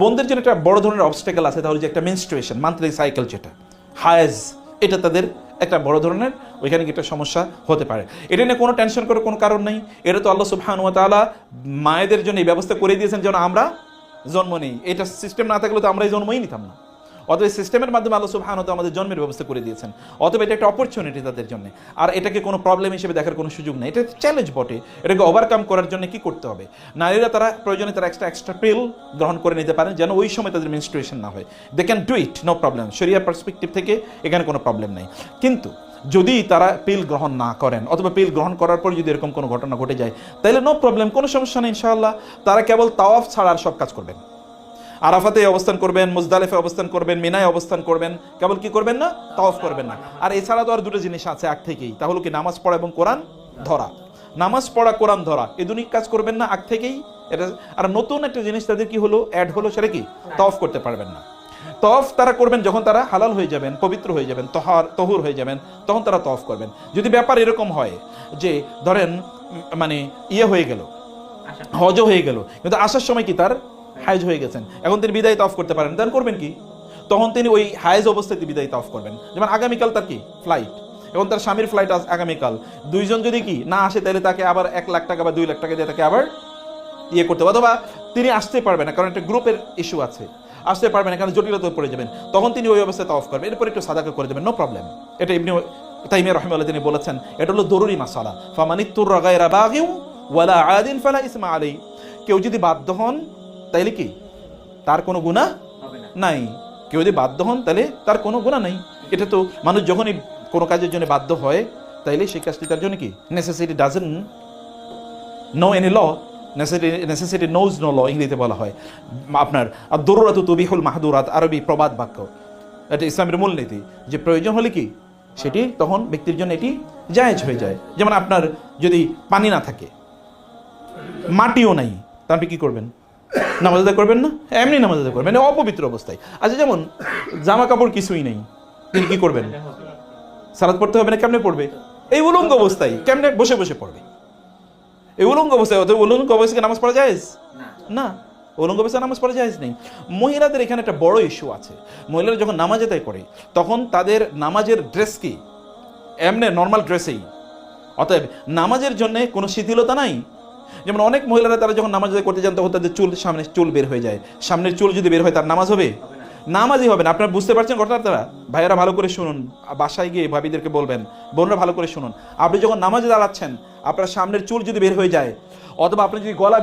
বোনদের জন্য একটা বড় ধরনের অবস্টেকাল আছে তাহলে যে একটা মেনস্ট্রুয়েশন মান্থলি সাইকেল যেটা। হায়াজ এটা তাদের একটা বড় ধরনের, ওইখানে একটা সমস্যা হতে পারে। এটা নিয়ে কোনো টেনশন করার কোনো কারণ নেই। এটা তো আল্লাহ সুবহানাহু তালা মায়েদের জন্য এই ব্যবস্থা করে দিয়েছেন যেন আমরা জন্ম নেই। এটা সিস্টেম না থাকলে তো আমরাই জন্মই নিতাম না। অতএব সিস্টেমের মাধ্যমে আল্লাহ সুবহানাহু ওয়া আমাদের জন্মের ব্যবস্থা করে দিয়েছেন। অতএব এটা একটা অপরচুনিটি তাদের জন্য। আর এটাকে কোনো প্রবলেম হিসেবে দেখার কোনো সুযোগ নেই। এটা চ্যালেঞ্জ বটে। এটাকে ওভারকাম করার জন্য কি করতে হবে? নারীরা তারা প্রয়োজনে তারা এক্সট্রা এক্সট্রা পিল গ্রহণ করে নিতে পারেন যেন ওই সময় তাদের মেনস্ট্রুয়েশন না হয়। They can do it no problem শরিয়া পার্সপেক্টিভ থেকে এখানে কোনো প্রবলেম নেই। কিন্তু যদি তারা পিল গ্রহণ না করেন, অথবা পিল গ্রহণ করার পর যদি এরকম কোনো ঘটনা ঘটে যায়, তাহলে নো প্রবলেম কোনো সমস্যা নেই, ইনশাআল্লাহ। তারা কেবল তাওয়াফ ছাড়া আর সব কাজ করবেন আরাফাতে অবস্থান করবেন মুজদালেফে অবস্থান করবেন, মিনায় অবস্থান করবেন, কেবল কি করবেন না? তাওয়াফ করবেন না। আর এছাড়া তো আর দুটো জিনিস আছে আগ থেকেই। তাহলে কি নামাজ পড়া এবং কোরআন ধরা? নামাজ পড়া, কোরআন ধরা। দুই কাজ করবেন না আগ থেকেই। এটা আর নতুন একটা জিনিস তাদের কি হলো? অ্যাড হলো সেটা কি? তাওয়াফ করতে পারবেন না। তফ তারা করবেন যখন তারা হালাল হয়ে যাবেন, পবিত্র হয়ে যাবেন, তহার তহুর হয়ে যাবেন, তখন তারা তফ করবেন। যদি ব্যাপার এরকম হয় যে, ধরেন মানে ইয়ে হয়ে গেল, হজও হয়ে গেল, কিন্তু আসার সময় কি তার হাইজ হয়ে গেছেন। এখন তিনি বিদায় তফ করতে পারেন। তখন করবেন কি? তখন তিনি ওই হাইজ অবস্থায় বিদায় তফ করবেন। যেমন আগামীকাল তার কি? ফ্লাইট এবং তার স্বামীর ফ্লাইট আস আগামীকাল। দুইজন যদি কি না আসে, তাহলে তাকে আবার এক লাখ টাকা বা দুই লাখ টাকা দিয়ে তাকে আবার ইয়ে করতে হবে। অথবা তিনি আসতে পারবেন না, কারণ একটা গ্রুপের ইস্যু আছে। আসতে পারবেন না, কারণ জটিলতা পড়ে যাবেন। তখন তিনি ওই অবস্থায় তফ করবেন। এরপর একটু সাদাকা করে দেবেন নো প্রবলেম এটা এমনি তাইমিয়া রহমাল্লাহ তিনি বলেছেন, এটা হলো জরুরি মাসালা। ফামানিত্তুর রাগায়রা বাগিউ ওয়ালা আদিন ফালা ইসমা আলাই কেউ যদি বাধ্য হন তাইলে কি? তার কোনো গুণা নাই। কেউ যদি বাধ্য হন তাহলে তার কোনো গুণা নাই। এটা তো মানুষ যখনই কোনো কাজের জন্য বাধ্য হয় তাইলে সেই কাজটি তার জন্য কি? Necessity doesn't know any law necessity knows no law ইংরেজিতে বলা হয়। আপনার আর দরুরাত তবিহুল মাহাদুরাত আরবি প্রবাদ বাক্য। এটা ইসলামের মূলনীতি যে প্রয়োজন হলে কি? সেটি তখন ব্যক্তির জন্য এটি জায়েজ হয়ে যায়। যেমন আপনার যদি পানি না থাকে মাটিও নাই তা আপনি কি করবেন? নামাজ আদায় করবেন না? এমনি নামাজ আদায় করবেন মানে অপবিত্র অবস্থায়। আচ্ছা যেমন জামা কাপড় কিছুই নেই, তিনি কি করবেন? সালাদ পড়তে হবে না, কেমনে পড়বে? এই উলঙ্গ অবস্থায় কেমনে বসে বসে পড়বে? এই উলঙ্গ অবস্থায় অত উলঙ্গ অবস্থায় নামাজ পড়া যায় না। উলঙ্গ অবস্থায় নামাজ পড়া যায় নেই। মহিলাদের এখানে একটা বড় ইস্যু আছে। মহিলারা যখন নামাজ আদায় করে, তখন তাদের নামাজের ড্রেস কি? এমনি নর্মাল ড্রেসেই অতএব, নামাজের জন্য কোনো শিথিলতা নাই। যেমন অনেক মহিলারা তারা যখন নামাজ করতে যান, তখন তাদের চুল সামনে চুল বের হয়ে যায়। সামনের চুল যদি বের হয়, তার নামাজ হবে? নামাজই হবে না। আপনারা বুঝতে পারছেন ঘটনা তারা? ভাইয়েরা ভালো করে শুনুন। বাসায় গিয়ে ভাবিদেরকে বলবেন। বোনরা ভালো করে শুনুন। আপনি যখন নামাজ দাঁড়াচ্ছেন, আপনার সামনের চুল যদি বের হয়ে যায়, অথবা আপনি যদি গলা